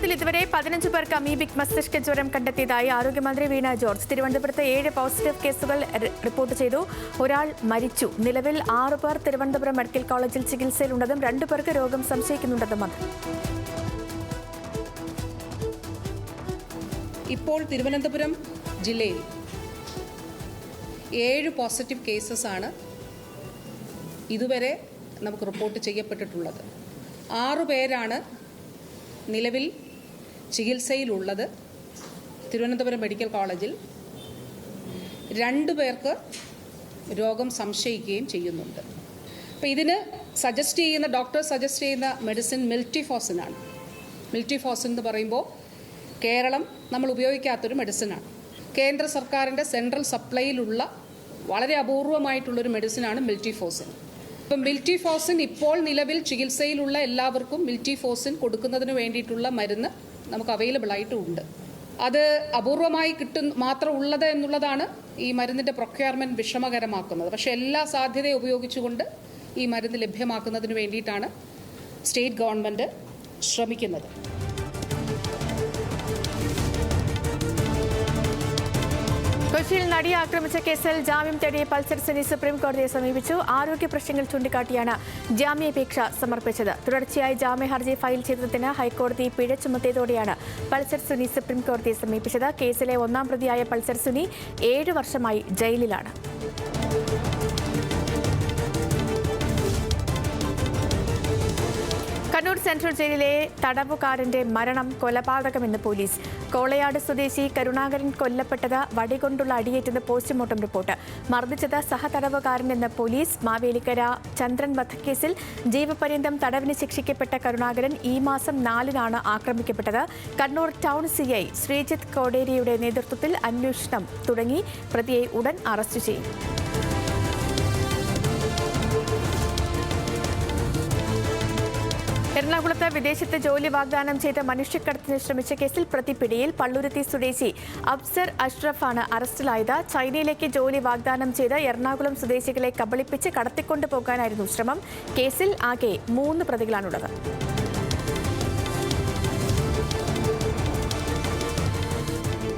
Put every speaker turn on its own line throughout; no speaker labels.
കേരളത്തിൽ ഇതുവരെ പതിനഞ്ച് പേർക്ക് അമീബിക് മസ്തിഷ്ക ജ്വരം കണ്ടെത്തിയതായി ആരോഗ്യമന്ത്രി വീണ ജോർജ്. തിരുവനന്തപുരത്ത് ഏഴ് പോസിറ്റീവ് കേസുകൾ റിപ്പോർട്ട് ചെയ്തു. ഒരാൾ മരിച്ചു. നിലവിൽ ആറു പേർ തിരുവനന്തപുരം മെഡിക്കൽ കോളേജിൽ ചികിത്സയിലുണ്ടെന്നും രണ്ടു പേർക്ക് രോഗം സംശയിക്കുന്നുണ്ടെന്നും മന്ത്രി.
ഇപ്പോൾ തിരുവനന്തപുരം ജില്ലയിൽ ഏഴ് പോസിറ്റീവ് കേസസ് ആണ് ഇതുവരെ നമുക്ക് റിപ്പോർട്ട് ചെയ്യപ്പെട്ടിട്ടുള്ളത്. ആറു പേരാണ് നിലവിൽ ചികിത്സയിലുള്ളത് തിരുവനന്തപുരം മെഡിക്കൽ കോളേജിൽ രണ്ടു പേർക്ക് രോഗം സംശയിക്കുകയും ചെയ്യുന്നുണ്ട്. അപ്പോൾ ഇതിന് സജസ്റ്റ് ചെയ്യുന്ന ഡോക്ടർ സജസ്റ്റ് ചെയ്യുന്ന മെഡിസിൻ മിൽറ്റിഫോസിനാണ് മിൽറ്റിഫോസിൻ എന്ന് പറയുമ്പോൾ കേരളം നമ്മൾ ഉപയോഗിക്കാത്തൊരു മെഡിസിനാണ് കേന്ദ്ര സർക്കാരിന്റെ സെൻട്രൽ സപ്ലൈയിലുള്ള വളരെ അപൂർവമായിട്ടുള്ളൊരു മെഡിസിനാണ് മിൽറ്റിഫോസിൻ ഇപ്പം മിൽറ്റിഫോസിൻ ഇപ്പോൾ നിലവിൽ ചികിത്സയിലുള്ള എല്ലാവർക്കും മിൽറ്റിഫോസിൻ കൊടുക്കുന്നതിന് വേണ്ടിയിട്ടുള്ള മരുന്ന് നമുക്ക് അവൈലബിൾ ആയിട്ടും ഉണ്ട്. അത് അപൂർവമായി കിട്ടും മാത്രം ഉള്ളത് എന്നുള്ളതാണ് ഈ മരുന്നിന്റെ പ്രൊക്യർമെന്റ് വിഷമകരമാക്കുന്നത്. പക്ഷേ എല്ലാ സാധ്യതയും ഉപയോഗിച്ചുകൊണ്ട് ഈ മരുന്ന് ലഭ്യമാക്കുന്നതിന് വേണ്ടിയിട്ടാണ് സ്റ്റേറ്റ് ഗവൺമെന്റ് ശ്രമിക്കുന്നത്.
കൊച്ചിയിൽ നടിയെ ആക്രമിച്ച കേസിൽ ജാമ്യം തേടിയ പൾസർ സെനി സുപ്രീം കോടതിയെ സമീപിച്ചു. ആരോഗ്യ പ്രശ്നങ്ങൾ ചൂണ്ടിക്കാട്ടിയാണ് ജാമ്യാപേക്ഷ സമർപ്പിച്ചത്. തുടർച്ചയായി ജാമ്യ ഹർജി ഫയൽ ചെയ്തതിന് ഹൈക്കോടതി പിഴ ചുമത്തിയതോടെയാണ് പൾസർ സുനി സുപ്രീം കോടതിയെ സമീപിച്ചത്. കേസിലെ ഒന്നാം പ്രതിയായ പൾസർ സുനി ഏഴു വർഷമായി ജയിലിലാണ്. കണ്ണൂർ സെൻട്രൽ ജയിലിലെ തടവുകാരന്റെ മരണം കൊലപാതകമെന്ന് പോലീസ്. കോളയാട് സ്വദേശി കരുണാകരൻ കൊല്ലപ്പെട്ടത് വടികൊണ്ടുള്ള അടിയേറ്റെന്ന് പോസ്റ്റ്മോർട്ടം റിപ്പോർട്ട്. മർദ്ദിച്ചത് സഹതടവുകാരനെന്ന് പോലീസ്. മാവേലിക്കര ചന്ദ്രൻ വധക്കേസിൽ ജീവപര്യന്തം തടവിന് ശിക്ഷിക്കപ്പെട്ട കരുണാകരൻ ഈ മാസം നാലിനാണ് ആക്രമിക്കപ്പെട്ടത്. കണ്ണൂർ ടൗൺ ഐ ശ്രീജിത്ത് കോടേരിയുടെ നേതൃത്വത്തിൽ അന്വേഷണം തുടങ്ങി. പ്രതിയെ ഉടൻ അറസ്റ്റ് ചെയ്യും. എറണാകുളത്ത് വിദേശത്ത് ജോലി വാഗ്ദാനം ചെയ്ത മനുഷ്യക്കടത്തിന് ശ്രമിച്ച കേസിൽ പ്രതിപിടിയിൽ പള്ളുരുത്തി സ്വദേശി അഫ്സർ അഷ്റഫാണ് അറസ്റ്റിലായത്. ചൈനയിലേക്ക് ജോലി വാഗ്ദാനം ചെയ്ത് എറണാകുളം സ്വദേശികളെ കബളിപ്പിച്ച് കടത്തിക്കൊണ്ടു പോകാനായിരുന്നു ശ്രമം. കേസിൽ ആകെ മൂന്ന് പ്രതികളാണുള്ളത്.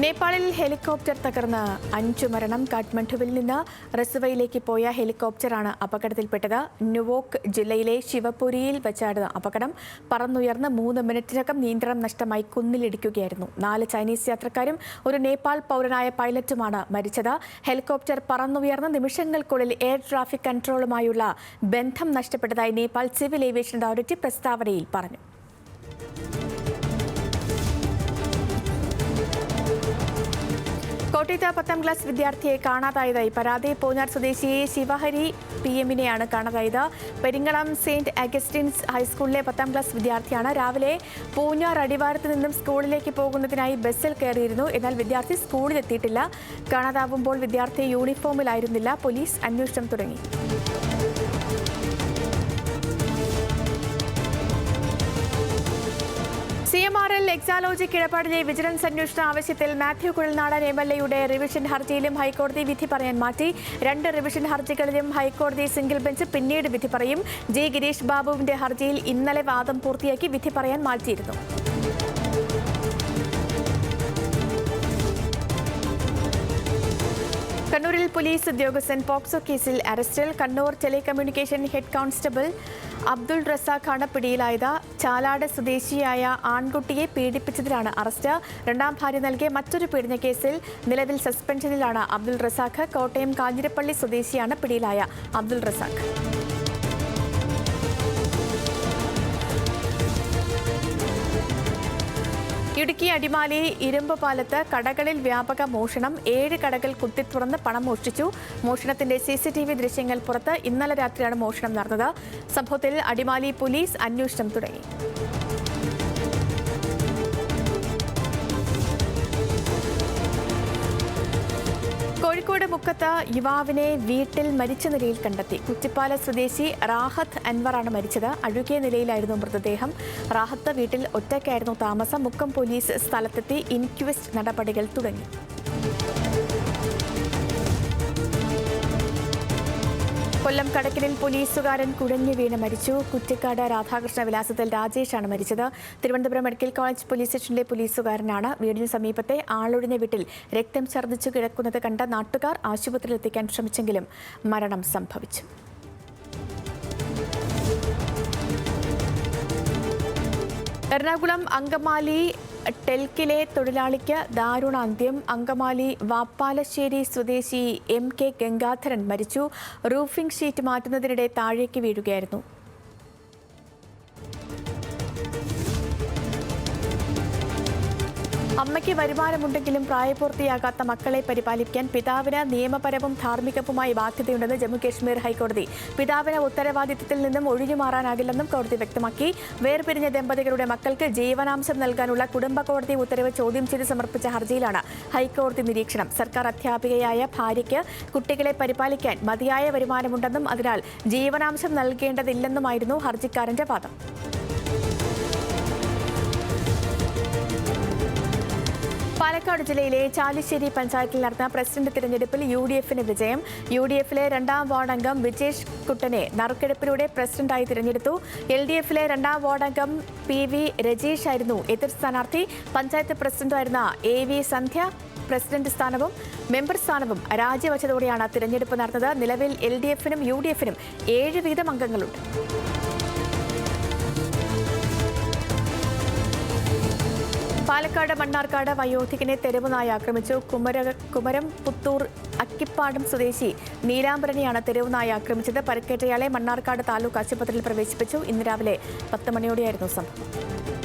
നേപ്പാളിൽ ഹെലികോപ്റ്റർ തകർന്ന് അഞ്ചു മരണം. കാഠ്മണ്ഡുവിൽ നിന്ന് റസുവയിലേക്ക് പോയ ഹെലികോപ്റ്ററാണ് അപകടത്തിൽപ്പെട്ടത്. നുവോക്ക് ജില്ലയിലെ ശിവപുരിയിൽ വെച്ചാണ് അപകടം. പറന്നുയർന്ന് മൂന്ന് മിനിറ്റിനകം നിയന്ത്രണം നഷ്ടമായി കുന്നിലിടിക്കുകയായിരുന്നു. നാല് ചൈനീസ് യാത്രക്കാരും ഒരു നേപ്പാൾ പൗരനായ പൈലറ്റുമാണ് മരിച്ചത്. ഹെലികോപ്റ്റർ പറന്നുയർന്ന നിമിഷങ്ങൾക്കുള്ളിൽ എയർ ട്രാഫിക് കൺട്രോളുമായുള്ള ബന്ധം നഷ്ടപ്പെട്ടതായി നേപ്പാൾ സിവിൽ ഏവിയേഷൻ അതോറിറ്റി പ്രസ്താവനയിൽ പറഞ്ഞു. കോട്ടയത്ത് പത്താം ക്ലാസ് വിദ്യാർത്ഥിയെ കാണാതായതായി പരാതി. പൂഞ്ഞാർ സ്വദേശി ശിവഹരി പി എമ്മിനെയാണ് കാണാതായത്. പെരിങ്ങളം സെയിന്റ് അഗസ്റ്റിൻസ് ഹൈസ്കൂളിലെ പത്താം ക്ലാസ് വിദ്യാർത്ഥിയാണ്. രാവിലെ പൂഞ്ഞാർ അടിവാരത്ത് നിന്നും സ്കൂളിലേക്ക് പോകുന്നതിനായി ബസ്സിൽ കയറിയിരുന്നു. എന്നാൽ വിദ്യാർത്ഥി സ്കൂളിലെത്തിയിട്ടില്ല. കാണാതാവുമ്പോൾ വിദ്യാർത്ഥി യൂണിഫോമിലായിരുന്നില്ല. പോലീസ് അന്വേഷണം തുടങ്ങി. എൽ എക്സാലോജി കിഴപ്പാടിലെ വിജിലൻസ് അന്വേഷണ ആവശ്യത്തിൽ മാത്യു കുഴൽനാടൻ എം എൽ എയുടെ റിവിഷൻ ഹർജിയിലും ഹൈക്കോടതി വിധി പറയാൻ മാറ്റി. രണ്ട് റിവിഷൻ ഹർജികളിലും ഹൈക്കോടതി സിംഗിൾ ബെഞ്ച് പിന്നീട് വിധി പറയും. ജി ഗിരീഷ് ബാബുവിന്റെ ഹർജിയിൽ ഇന്നലെ വാദം പൂർത്തിയാക്കി വിധി പറയാൻ മാറ്റിയിരുന്നു. കണ്ണൂരിൽ പോലീസ് ഉദ്യോഗസ്ഥൻ പോക്സോ കേസിൽ അറസ്റ്റിൽ Kannur telecommunication head constable Abdul റസാഖാണ് പിടിയിലായത്. ചാലാട് സ്വദേശിയായ ആൺകുട്ടിയെ പീഡിപ്പിച്ചതിലാണ് അറസ്റ്റ്. രണ്ടാം ഭാര്യ നൽകിയ മറ്റൊരു പീഡന കേസിൽ നിലവിൽ സസ്പെൻഷനിലാണ് അബ്ദുൾ റസാഖ്. കോട്ടയം കാഞ്ഞിരപ്പള്ളി സ്വദേശിയാണ് പിടിയിലായ അബ്ദുൾ റസാഖ്. ഇടുക്കി അടിമാലി ഇരുമ്പ് പാലത്ത് കടകളിൽ വ്യാപക മോഷണം. ഏഴ് കടകൾ കുത്തിത്തുറന്ന് പണം മോഷ്ടിച്ചു. മോഷണത്തിന്റെ സി സി ടി വി ദൃശ്യങ്ങൾ പുറത്ത് ഇന്നലെ രാത്രിയാണ് മോഷണം നടന്നത്. സംഭവത്തിൽ അടിമാലി പോലീസ് അന്വേഷണം തുടങ്ങി. കോഴിക്കോട് മുക്കത്ത് യുവാവിനെ വീട്ടിൽ മരിച്ച നിലയിൽ കണ്ടെത്തി. കുറ്റിപ്പാല സ്വദേശി റാഹത്ത് അൻവറാണ് മരിച്ചത്. അഴുകിയ നിലയിലായിരുന്നു മൃതദേഹം. റാഹത്ത് വീട്ടിൽ ഒറ്റയ്ക്കായിരുന്നു താമസം. മുക്കം പോലീസ് സ്ഥലത്തെത്തി ഇൻക്വസ്റ്റ് നടപടികൾ തുടങ്ങി. കൊല്ലം കടക്കലിൽ പോലീസുകാരൻ കുഴഞ്ഞു വീണ് മരിച്ചു. കുറ്റിക്കാട് രാധാകൃഷ്ണ വിലാസത്തിൽ രാജേഷാണ് മരിച്ചത്. തിരുവനന്തപുരം മെഡിക്കൽ കോളേജ് പോലീസ് സ്റ്റേഷനിലെ പോലീസുകാരനാണ് വീടിന് സമീപത്തെ ആളൊഴിഞ്ഞ വീട്ടിൽ രക്തം ഛർദ്ദിച്ചു കിടക്കുന്നത് കണ്ട നാട്ടുകാർ ആശുപത്രിയിൽ എത്തിക്കാൻ ശ്രമിച്ചെങ്കിലും മരണം സംഭവിച്ചു. എറണാകുളം അങ്കമാലി ടെൽക്കിലെ തൊഴിലാളിക്ക് ദാരുണ അന്ത്യം അങ്കമാലി വാപ്പാലശ്ശേരി സ്വദേശി എം കെ ഗംഗാധരൻ മരിച്ചു. റൂഫിംഗ് ഷീറ്റ് മാറ്റുന്നതിനിടെ താഴേക്ക് വീഴുകയായിരുന്നു. അമ്മയ്ക്ക് വരുമാനമുണ്ടെങ്കിലും പ്രായപൂർത്തിയാകാത്ത മക്കളെ പരിപാലിക്കാൻ പിതാവിന് നിയമപരവും ധാർമ്മികവുമായ ബാധ്യതയുണ്ടെന്ന് ജമ്മു ജമ്മുകശ്മീർ ഹൈക്കോടതി. പിതാവിന് ഉത്തരവാദിത്തത്തിൽ നിന്നും ഒഴിഞ്ഞു മാറാനാകില്ലെന്നും കോടതി വ്യക്തമാക്കി. വേർപിരിഞ്ഞ ദമ്പതികളുടെ മക്കൾക്ക് ജീവനാംശം നൽകാനുള്ള കുടുംബ കോടതി ഉത്തരവ് ചോദ്യം ചെയ്ത് സമർപ്പിച്ച ഹർജിയിലാണ് ഹൈക്കോടതി നിരീക്ഷണം. സർക്കാർ അധ്യാപികയായ ഭാര്യയ്ക്ക് കുട്ടികളെ പരിപാലിക്കാൻ മതിയായ വരുമാനമുണ്ടെന്നും അതിനാൽ ജീവനാംശം നൽകേണ്ടതില്ലെന്നുമായിരുന്നു ഹർജിക്കാരന്റെ വാദം. പാലക്കാട് ജില്ലയിലെ ചാലിശ്ശേരി പഞ്ചായത്തിൽ നടന്ന പ്രസിഡന്റ് തിരഞ്ഞെടുപ്പിൽ യു ഡി എഫിന് വിജയം. യു ഡി എഫിലെ രണ്ടാം വാർഡംഗം വിജേഷ് കുട്ടനെ നറുക്കെടുപ്പിലൂടെ പ്രസിഡന്റായി തിരഞ്ഞെടുത്തു. എൽ ഡി എഫിലെ രണ്ടാം വാർഡംഗം പി വി രജീഷ് ആയിരുന്നു എതിർ സ്ഥാനാർത്ഥി. പഞ്ചായത്ത് പ്രസിഡന്റായിരുന്ന എ വി സന്ധ്യ പ്രസിഡന്റ് സ്ഥാനവും മെമ്പർ സ്ഥാനവും രാജിവച്ചതോടെയാണ് തിരഞ്ഞെടുപ്പ് നടന്നത്. നിലവിൽ എൽ ഡി എഫിനും യു ഡി എഫിനും ഏഴ് വീതം അംഗങ്ങളുണ്ട്. പാലക്കാട് മണ്ണാർക്കാട് വയോധികനെ തെരുവുനായി ആക്രമിച്ചു. കുമര കുമരം പുത്തൂർ അക്കിപ്പാടം സ്വദേശി നീലാംബരനെയാണ് തെരുവുനായി ആക്രമിച്ചത്. പരിക്കേറ്റയാളെ മണ്ണാർക്കാട് താലൂക്ക് ആശുപത്രിയിൽ പ്രവേശിപ്പിച്ചു. ഇന്ന് രാവിലെ പത്ത് മണിയോടെയായിരുന്നു സംഭവം.